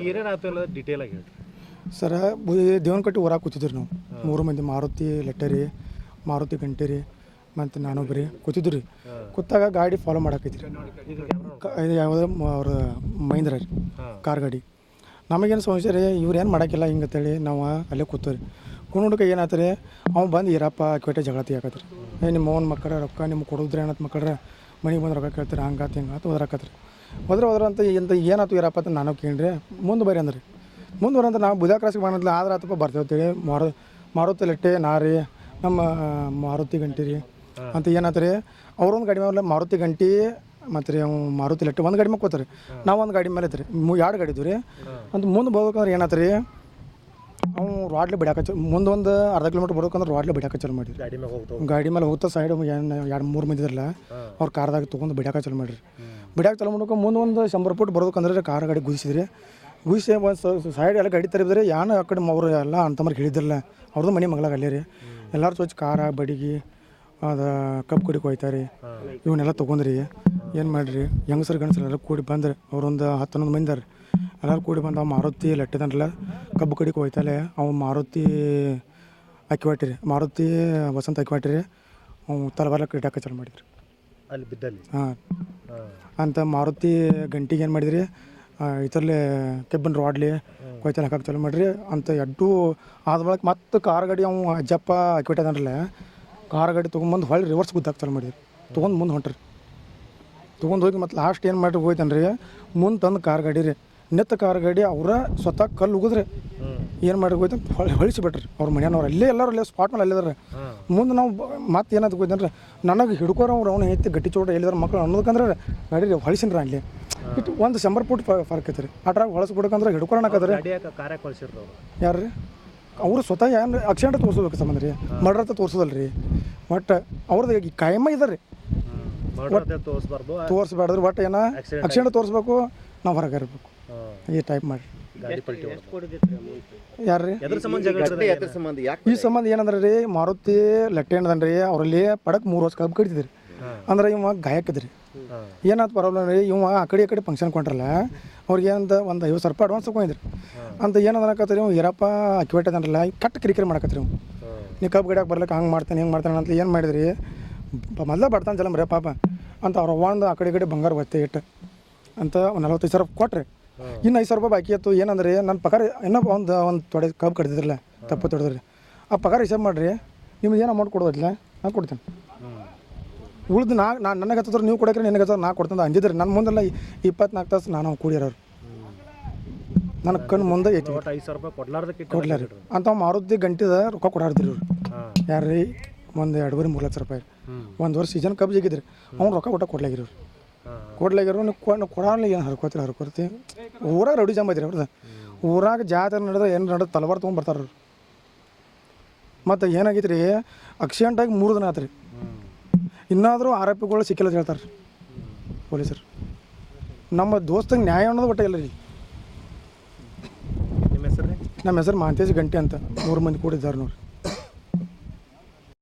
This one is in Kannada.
ಏನೇನಾಯ್ತು ಎಲ್ಲ ಡಿಟೇಲ್ ಆಗಿ ಹೇಳ್ರಿ. ಸರ ದೇವನಕಟ್ಟಿ ಊರಾಗ ಕೂತಿದ್ರು ನಾವು. ಮೂರು ಮಂದಿ ಮಾರುತಿ ಲೆಟರಿ ಮಾರುತಿ ಗಂಟೆರಿ ಮತ್ತು ನಾನೊಬ್ಬರಿ ಕೂತಿದ್ವಿ ರೀ. ಕೂತಾಗ ಗಾಡಿ ಫಾಲೋ ಮಾಡಾಕೈತ್ರಿ ಕ- ಇದು ಯಾವುದೋ? ಮ- ಅವ್ರ ಮಹೀಂದ್ರ ರೀ. ಕಾರ್ ಗಾಡಿ. ನಮಗೇನು ಸಮಸ್ಯೆ ರೀ ಇವ್ರು ಏನು ಮಾಡೋಕ್ಕಿಲ್ಲ ಹಿಂಗತ್ತೇಳಿ ನಾವು ಅಲ್ಲೇ ಕೂತವ್ರಿ ಕುಣುಡ್ಕ ಏನಾಯ್ತು ರೀ ಅವ್ನು ಬಂದು ಇರಪ್ಪ ಕೆಟ್ಟ ಜಗಳ ತೆಗಿಯಾಕತ್ರಿ. ಏ ನಿಮ್ಮ ಅವ್ನ ಮಕ್ಕಳ ರೊಕ್ಕ ನಿಮ್ಗೆ ಕೊಡೋದ್ರೆ ಏನತ್ ಮಕ್ಕಳ್ರೆ ಮನೆಗೆ ಬಂದು ರೊಕ್ಕ ಕೇಳ್ತೀರಿ? ಹಂಗಾತು ಹಿಂಗಾತು ಹೋದ್ರಾಕತ್ರಿ ಹೋದ್ರೆ ಹೋದ್ರ ಅಂತ ಎಂತ ಏನಾಯ್ತು ಇರಪ್ಪ ಅಂತ ನಾನು ಕೇಳ್ರಿ. ಮುಂದೆ ಬರ್ರಿ ಅಂದ್ರಿ. ಮುಂದೆ ಬರಂತ ನಾವು ಬುಧ ಕ್ರಾಸಿಗೆ ಬಂದ್ಲ ಆದ್ರೆ ಆತಪ್ಪ ಬರ್ತೇವೆ ಮಾರು ಮಾರುತಿ ಲೆಟ್ಟೆ ನಾರಿ ನಮ್ಮ ಮಾರುತಿ ಗಂಟಿ ರೀ. ಅಂತ ಏನಾಯ್ತು ರೀ? ಅವ್ರೊಂದು ಗಾಡಿ ಮೇಲೆ ಮಾರುತಿ ಗಂಟಿ ಮತ್ತು ರೀ ಮಾರುತಿ ಲಟ್ಟೆ ಒಂದು ಗಾಡಿ ಮೇಲೆ ಕೂತಾರೆ. ನಾವು ಒಂದು ಗಾಡಿ ಮೇಲೆ ಐತ್ರಿ ಮೂ ಎರಡು ಗಾಡಿ ಇದ್ವು ರೀ. ಅಂತ ಮುಂದೆ ಬರ್ಬೇಕಂದ್ರೆ ಏನಾಯ್ತು ರೀ? ಅವ್ನು ರೋಡ್ಲಿ ಬಿಡಾಕ ಮುಂದೊಂದು ಒಂದು ಅರ್ಧ ಕಿಲೋಮೀಟರ್ ಬರ್ಬೇಕಂದ್ರೆ ರೋಡ್ಲಿ ಬಿಡಾಕ ಚಾಲು ಮಾಡಿರಿ ಗಾಡಿ ಮೇಲೆ ಹೋಗ್ತಾವ ಗಾಡಿ ಮೇಲೆ ಹೋಗ್ತಾ ಸೈಡ್ ಏನು ಎರಡು ಮೂರು ಮಂದಿ ಇದ್ರಲ್ಲ ಅವ್ರ ಕಾರ್ದಾಗ ತೊಗೊಂಡು ಬಿಡಾಕ ಚಾಲು ಮಾಡಿರಿ ಬಿಡಾಕ ಚಾಲು ಮಾಡ್ಬೇಕು ಮುಂದೆ ಒಂದು ಶಂಬರ್ ಫುಟ್ ಬರ್ಬೇಕಂದ್ರೆ ಕಾರ್ ಗಾಡಿ ಗುದಿಸಿದ್ರಿ ಗುದಿಸಿ ಒಂದು ಸೈಡ್ ಎಲ್ಲ ಗಾಡಿ ತರಿದ್ರೆ ಯಾನು ಆ ಕಡೆ ಅವ್ರು ಎಲ್ಲ ಅಂತಮ್ರಿಗೆ ಹೇಳಿದ್ರಲ್ಲ ಅವ್ರದ್ದು ಮನೆ ಮಗಳಾಗ ಅಲ್ಲೇ ರೀ. ಎಲ್ಲರೂ ಸ್ವಚ್ಛ ಕಾರ ಬಡಿಗೆ ಅದು ಕಬ್ಬು ಕಡಿಗೆ ಹೋಯ್ತಾರೆ. ಇವನ್ನೆಲ್ಲ ತೊಗೊಂಡ್ರಿ ಏನು ಮಾಡಿರಿ? ಹೆಂಗಸರು ಗಂಡಸರು ಎಲ್ಲ ಕೂಡಿ ಬಂದ್ರೆ ಅವ್ರೊಂದು ಹತ್ತು ಹನ್ನೊಂದು ಮಂದಿ ಎಲ್ಲರೂ ಕೂಡಿ ಬಂದು ಅವ ಮಾರುತಿ ಲಟ್ಟಿದನಲ್ಲ ಕಬ್ಬು ಕಡಿಗೆ ಹೋಯ್ತಲೆ ಅವ ಮಾರುತಿ ಅಕ್ಕಿವಾಟಿರಿ ಮಾರುತಿ ವಸಂತ ಅಕ್ಕಿವಾಟಿರಿ ಅವು ತಲಬಾರ್ಲಕ್ಕೆ ಇಡಾಕ ಚಾಲು ಮಾಡಿದ್ರಿ. ಅಲ್ಲಿ ಬಿದ್ದಲ್ಲಿ? ಹಾಂ. ಅಂತ ಮಾರುತಿ ಗಂಟಿಗೆ ಏನು ಮಾಡಿದ್ರಿ ಇತರಲ್ಲಿ ಕೆಬ್ಬನ್ ರಾಡ್ಲಿ ಕೊಯ್ತಲ್ಲಿ ಹಾಕಕ್ಕೆ ಚಾಲು ಮಾಡಿರಿ ಅಂತ ಎಡ್ಡು ಆದ ಬಳಕ ಮತ್ತೆ ಕಾರ್ ಗಾಡಿ ಅವು ಅಜ್ಜಪ್ಪ ಹಾಕಿಬಿಟ್ಟದನ್ರಲ್ಲ ಕಾರ್ ಗಾಡಿ ತೊಗೊಂಬಂದು ಹೊಳ್ಳಿ ರಿವರ್ಸ್ ಗುದ್ದಾಕ ಚಾಲು ಮಾಡಿದ್ರಿ. ತೊಗೊಂಡು ಮುಂದೆ ಹೊಂಟ್ರಿ. ತೊಗೊಂಡು ಹೋಗಿ ಮತ್ತೆ ಲಾಸ್ಟ್ ಏನು ಮಾಡಿರಿ ಹೋಯ್ತಾನೆ ಹೋಯ್ತನ್ರಿ ಮುಂದೆ ತಂದು ಕಾರ್ ಗಾಡಿ ರೀ. ನಿತ್ತ ಕಾರ್ ಗಾಡಿ ಅವರ ಸ್ವತಃ ಕಲ್ಲು ಉಗಿದ್ರೆ ಏನು ಮಾಡಿ ಹೋಯ್ತು ಹೊಳ್ ಹೊಳಿಸಿಬಿಟ್ರಿ ಅವ್ರ ಮನೆಯವ್ರು. ಅಲ್ಲೇ ಎಲ್ಲರೂ ಅಲ್ಲೇ ಸ್ಪಾಟ್ ಮೇಲೆ ಅಲ್ಲಿದಾರೆ. ಮುಂದೆ ನಾವು ಮತ್ತೆ ಏನಾದ್ರು ಹೋಯ್ತಂದ್ರೆ ನನಗೆ ಹಿಡ್ಕೋರ ಅವ್ರು ಅವ್ನು ಐತಿ ಗಟ್ಟಿ ಚೋಟ ಎಲ್ಲಿದಾರ ಮಕ್ಕಳು ಅನ್ನೋದಕ್ಕಂದ್ರೆ ಗಾಡಿ ಹೊಳಿಸಿನ್ರ ಅಲ್ಲಿ. ಇಟ್ಟು ಒಂದು ಶಂಬರ್ ಫುಟ್ ಫರ್ಕ್ ಐತ್ರಿ. ಅಟ್ರಾಗ ಹೊಳಸ್ಬಿಡಕಂದ್ರೆ ಕಳ್ಸಿರ್ತಾವ್ರು. ಯಾರು ರೀ ಅವರು ಸ್ವತಃ ಏನು ಆಕ್ಸಿಡೆಂಟ್ ತೋರಿಸ್ಬೇಕು ಸಂಬಂಧ ರೀ. ಮರ್ಡರ್ ಅಂತ ತೋರಿಸೋದಲ್ಲ ರೀ ಬಟ್ ಅವ್ರದ್ದು ಈಗ ಕಾಯಮ ಇದಾರೆ ರೀ ತೋರಿಸ್ಬಾರ್ದು. ತೋರಿಸ್ಬೇಡ್ರಿ. ಒಟ್ಟು ಏನ? ಆಕ್ಸಿಡೆಂಟ್ ತೋರಿಸ್ಬೇಕು. ನಾವು ಹೊರಗೆ ಇರಬೇಕು. ಈ ಟೈಪ್ ಮಾಡಿ ಈ ಸಂಬಂಧ ಏನಂದ್ರೆ ರೀ ಮಾರುತಿ ಲಟ್ಟೆ ಏನದನ್ರಿ ಅವರಲ್ಲಿ ಪಡಕ್ ಮೂರು ವರ್ಷ ಕಬ್ಬು ಕಡಿತಿದ್ರಿ ಅಂದ್ರೆ ಇವ ಗಾಯಕದ್ರಿ. ಏನಾದ್ ಏನಾಯ್ತು ಪ್ರಾಬ್ಲಮ್ ರೀ ಇವ ಆ ಕಡೆ ಈ ಕಡೆ ಫಂಕ್ಷನ್ ಕೊಂಡ್ರಲ್ಲ ಅವ್ರಿಗೆ ಏನಂತ ಒಂದು ಐವತ್ತು ಸಾವಿರ ರೂಪಾಯಿ ಅಡ್ವಾನ್ಸ್ ಹೋಗಿದ್ರಿ ಅಂತ ಏನಂದ ಅನ್ನಕತ್ರಿ ಇವ್ ಇರಪ್ಪ ಅಕ್ಕಿಬೇಟದನ್ರಲ್ಲ ಕಟ್ ಕಿರಿಕಿರಿ ಮಾಡಕತ್ರಿ ಇವ್. ನೀವು ನೀ ಕಬ್ಬು ಗಿಡಕ್ಕೆ ಬರ್ಲಿಕ್ಕೆ ಹಂಗೆ ಮಾಡ್ತಾನೆ ಹಿಂಗೆ ಮಾಡ್ತಾನೆ ಅಂತ ಏನು ಮಾಡಿದ್ರಿ ಮೊದಲ ಜಲಮ್ ರೀ ಪಾಪ. ಅಂತ ಅವ್ರ ಒಂದು ಆ ಕಡೆ ಈ ಕಡೆ ಬಂಗಾರ ಒತ್ತೆ ಇಟ್ಟು. ಅಂತ ಒಂದು ನಲ್ವತ್ತೈದು ಸಾವಿರ ಕೊಟ್ರಿ. ಇನ್ನು ಐದು ಸಾವಿರ ರೂಪಾಯಿ ಬಾಕಿ ಇತ್ತು. ಏನಂದ್ರೆ ನನ್ನ ಪಗಾರ ಇನ್ನೂ ಒಂದು ಒಂದು ತೊಡೆ ಕಬ್ಬು ಕಡ್ದಿದ್ರಲ್ಲ ತಪ್ಪು ತೊಡೆದ್ರಿ. ಆ ಪಗಾರ ಹಿಸಾಬ್ ಮಾಡಿರಿ. ನಿಮ್ಗೆ ಏನು ಅಮೌಂಟ್ ಕೊಡೋದಿಲ್ಲ ನಾನು ಕೊಡ್ತೇನೆ. ಉಳಿದು ನಾ ನಾನು ನನಗೆ ಹತ್ತಿದ್ರೆ ನೀವು ಕೊಡಕ್ರೆ ನಿನಗೆ ಹತ್ತಿರ ನಾ ಕೊಡ್ತಂದ್ರೆ ಅಂದಿದ್ರಿ ನನ್ನ ಮುಂದೆಲ್ಲ ಇಪ್ಪತ್ನಾಲ್ಕು ತಾಸು ನಾನು ಕೂಡಿರೋರು ನನ್ನ ಕಣ್ಣು ಮುಂದೆ ಐತಿ ಒಟ್ಟು ಐದು ಸಾವಿರ ರೂಪಾಯಿ ಕೊಡ್ಲಾರ್ದಕ್ಕೆ ಇಟ್ಟು ಕೊಡ್ಲಾರಿ ಅಂತ ಮಾರುತಿ ಗಂಟಿದ ರೊಕ್ಕ ಕೊಡಾಡ್ದಿರಿ ಇವ್ರು. ಯಾರ್ರೀ? ಒಂದು ಎರಡುವರೆ ಮೂರು ಲಕ್ಷ ರೂಪಾಯಿ ಒಂದು ವರ್ಷ ಸೀಸನ್ ಕಬ್ಬು ಜಿಗಿದ್ರಿ. ಅವ್ನು ರೊಕ್ಕ ಕೊಟ್ಟ ಕೊಡ್ಲಾಗಿರಿ ಕೊಡ್ಲಾಗಿರೋ ನೀವು ಕೊಡಲ್ಲ ಏನು ಹರ್ಕೋತೀರಿ ಹರ್ಕೋತಿ ಊರಾಗ ರೌಡಿ ಜಾಮ್ ಐತ್ರಿ ಅವ್ರದ್ದು ಊರಾಗ ಜಾತ್ರೆ ನಡೆದ ಏನು ನಡೆದ ತಲವಾರ್ ತೊಗೊಂಡ್ಬರ್ತಾರ ಮತ್ತು ಏನಾಗೈತೆ ರೀ ಆಕ್ಸಿಡೆಂಟಾಗಿ ಮೂರು ದಿನ ಆತ್ರಿ. ಇನ್ನಾದರೂ ಆರೋಪಿಗಳು ಸಿಕ್ಕಿಲ್ಲ ಅಂತ ಹೇಳ್ತಾರೆ ಪೊಲೀಸರು. ನಮ್ಮ ದೋಸ್ತಂಗೆ ನ್ಯಾಯ ಅನ್ನೋದು ಒಟ್ಟ ಇಲ್ಲ ರೀ. ನಿಮ್ಮ ಹೆಸರು ರೀ? ನಮ್ಮ ಹೆಸರು ಮಹಾಂತೇಶ್ ಗಂಟೆ ಅಂತ. ಮೂರು ಮಂದಿ ಕೂಡಿದ್ದಾರೆ ನೋಡಿ